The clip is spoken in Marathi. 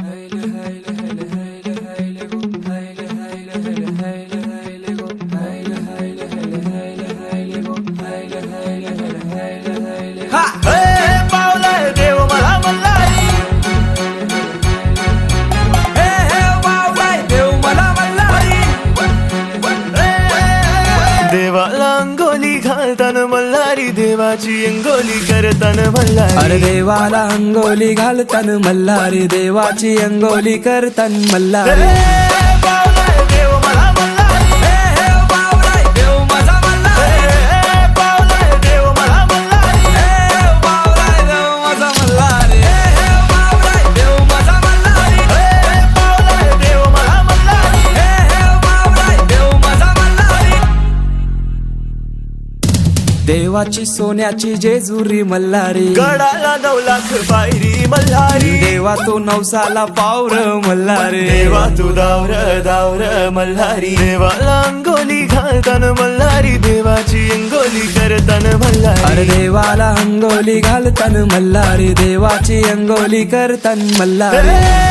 Heyle heyle देवाला अंगोली घालताना मल्हारी देवाची अंगोली करताना मल्हारी. अरे देवाला अंगोली घालतान मल्हारी देवाची अंगोली करतान मल्हारी. देवाची सोन्याची जेजुरी मल्हारी. गडाला नऊ लाख पायरी मल्हारी. देवा तो नवसाला पावर मल्हारी. देवा तू दावर दावर मल्हारी. देवाला अंगोली घालताना मल्हारी. देवाची अंगोली करताना अरे मल्हारी देवाला अंगोली घालतान मल्हारी. देवाची अंगोली करतान मल्हारी.